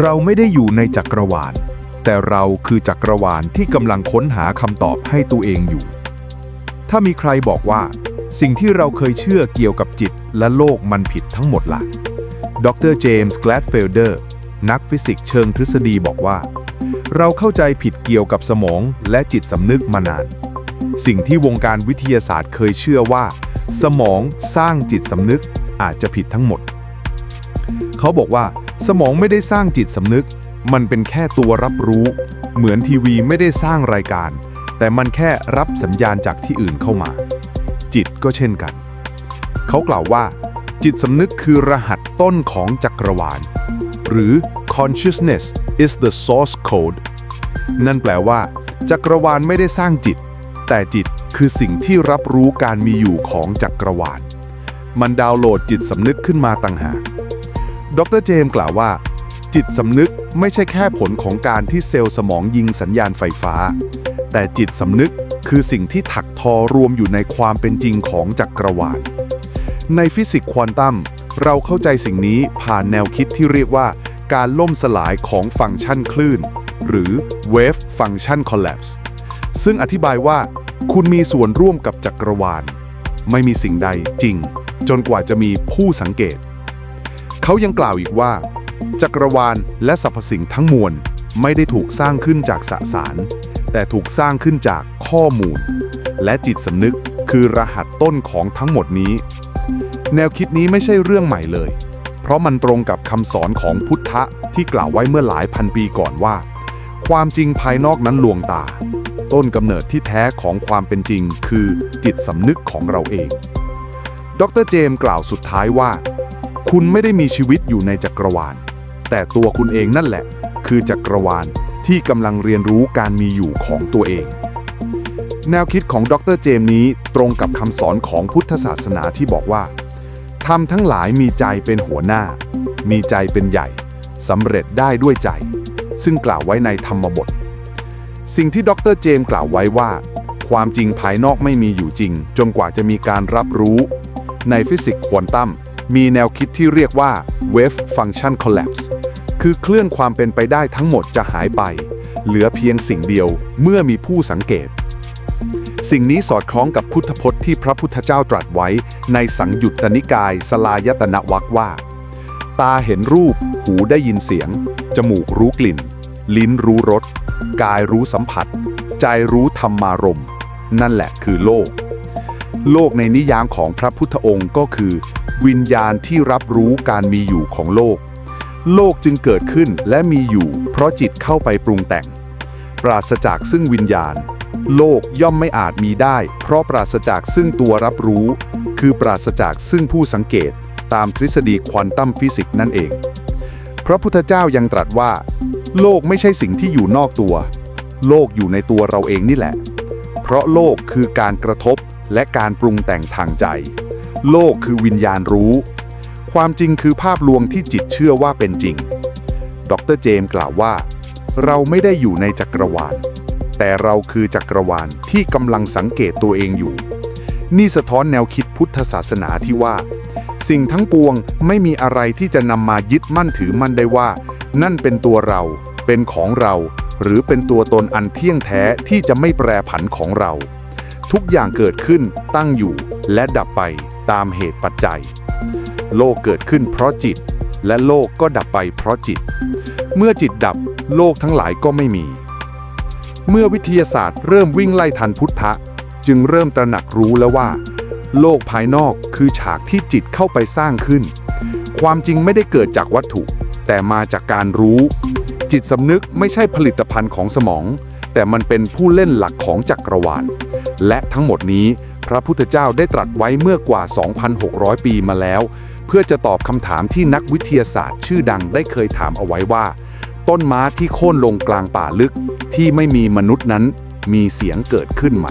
เราไม่ได้อยู่ในจักรวาล แต่เราคือจักรวาลที่กำลังค้นหาคำตอบให้ตัวเองอยู่ ถ้ามีใครบอกว่า สิ่งที่เราเคยเชื่อเกี่ยวกับจิตและโลกมันผิดทั้งหมดล่ะ ดรเจมส์แกลดเฟลเดอร์นักฟิสิกส์เชิงทฤษฎีบอกว่า เราเข้าใจผิดเกี่ยวกับสมองและจิตสำนึกมานาน สิ่งที่วงการวิทยาศาสตร์เคยเชื่อว่า สมองสร้างจิตสำนึกอาจจะผิดทั้งหมด เขาบอกว่า สมองไม่ได้สร้างจิตสำนึก มันเป็นแค่ตัวรับรู้ เหมือนทีวีไม่ได้สร้างรายการ แต่มันแค่รับสัญญาณจากที่อื่นเข้ามา จิตก็เช่นกัน เขากล่าวว่า จิตสำนึกคือรหัสต้นของจักรวาล หรือ consciousness is the source code นั่นแปลว่า จักรวาลไม่ได้สร้างจิต แต่จิตคือสิ่งที่รับรู้การมีอยู่ของจักรวาล มันดาวน์โหลดจิตสำนึกขึ้นมาต่างหาก ดรเจมส์กล่าวว่า จิตสำนึกไม่ใช่แค่ผลของการที่เซลล์สมองยิงสัญญาณไฟฟ้า แต่จิตสำนึกคือสิ่งที่ถักทอรวมอยู่ในความเป็นจริงของจักรวาล ในฟิสิกส์ควอนตัมเราเข้าใจสิ่งนี้ผ่านแนวคิดที่เรียกว่า การล่มสลายของฟังก์ชันคลื่น หรือ wave function collapse ซึ่งอธิบายว่า คุณมีส่วนร่วมกับจักรวาล ไม่มีสิ่งใดจริง จนกว่าจะมีผู้สังเกต เขายังกล่าวอีกว่า จักรวาลและสรรพสิ่งทั้งมวลไม่ได้ถูกสร้างขึ้นจากสสาร แต่ถูกสร้างขึ้นจากข้อมูล และจิตสำนึกคือรหัสต้นของทั้งหมดนี้ แนวคิดนี้ไม่ใช่เรื่องใหม่เลย เพราะมันตรงกับคำสอนของพุทธะที่กล่าวไว้เมื่อหลายพันปีก่อนว่า ความจริงภายนอกนั้นลวงตา ต้นกำเนิดที่แท้ของความเป็นจริงคือจิตสำนึกของเราเอง ดรเจมกล่าวสุดท้ายว่า คุณไม่ได้มีชีวิตอยู่ในจักรวาล แต่ตัวคุณเองนั่นแหละ คือจักรวาลที่กำลังเรียนรู้การมีอยู่ของตัวเอง แนวคิดของดรเจมส์นี้ตรงกับคำสอนของพุทธศาสนาที่บอกว่าทำทั้งหลายมีใจเป็นหัวหน้า มีใจเป็นใหญ่สำเร็จได้ด้วยใจ ซึ่งกล่าวไว้ในธรรมบท สิ่งที่ดรเจมส์กล่าวไว้ว่า ความจริงภายนอกไม่มีอยู่จริง จนกว่าจะมีการรับรู้ ในฟิสิกส์ควอนตัม มีแนวคิดที่เรียกว่า wave function collapse คือเคลื่อนความเป็นไปได้ทั้งหมดจะหายไป เหลือเพียงสิ่งเดียวเมื่อมีผู้สังเกต สิ่งนี้สอดคล้องกับพุทธพจน์ที่พระพุทธเจ้าตรัสไว้ในสังยุตตนิกายสลายตนะวักว่า ตาเห็นรูป หูได้ยินเสียง จมูกรู้กลิ่น ลิ้นรู้รส กายรู้สัมผัส ใจรู้ธรรมารม นั่นแหละคือโลก โลกในนิยามของพระพุทธองค์ก็คือ วิญญาณที่รับรู้การมีอยู่ของโลก โลกจึงเกิดขึ้นและมีอยู่ เพราะจิตเข้าไปปรุงแต่ง ปราศจากซึ่งวิญญาณ โลกย่อมไม่อาจมีได้ เพราะปราศจากซึ่งตัวรับรู้ คือปราศจากซึ่งผู้สังเกต ตามทฤษฎีควอนตัมฟิสิกส์นั่นเอง พระพุทธเจ้ายังตรัสว่า โลกไม่ใช่สิ่งที่อยู่นอกตัว โลกอยู่ในตัวเราเองนี่แหละ เพราะโลกคือการกระทบ และการปรุงแต่งทางใจ โลกคือวิญญาณรู้ ความจริงคือภาพลวงที่จิตเชื่อว่าเป็นจริง ดรเจมส์กล่าวว่า เราไม่ได้อยู่ในจักรวาล แต่เราคือจักรวาลที่กำลังสังเกตตัวเองอยู่ นี่สะท้อนแนวคิดพุทธศาสนาที่ว่า สิ่งทั้งปวงไม่มีอะไรที่จะนำมายึดมั่นถือมั่นได้ว่า นั่นเป็นตัวเรา เป็นของเรา หรือเป็นตัวตนอันเที่ยงแท้ที่จะไม่แปรผันของเรา ทุกอย่างเกิดขึ้นตั้งอยู่และดับไปตามเหตุปัจจัย โลกเกิดขึ้นเพราะจิต และโลกก็ดับไปเพราะจิต เมื่อจิตดับโลกทั้งหลายก็ไม่มี เมื่อวิทยาศาสตร์เริ่มวิ่งไล่ทันพุทธะ จึงเริ่มตระหนักรู้แล้วว่า โลกภายนอกคือฉากที่จิตเข้าไปสร้างขึ้น ความจริงไม่ได้เกิดจากวัตถุ แต่มาจากการรู้ จิตสำนึกไม่ใช่ผลิตภัณฑ์ของสมอง แต่มันเป็นผู้เล่นหลักของจักรวาล และทั้งหมดนี้พระพุทธเจ้าได้ตรัสไว้เมื่อกว่า 2,600 ปีมาแล้ว เพื่อจะตอบคำถามที่นักวิทยาศาสตร์ ชื่อดังได้เคยถามเอาไว้ว่า ต้นม้าที่โค่นลงกลางป่าลึกที่ไม่มีมนุษย์นั้น มีเสียงเกิดขึ้นไหม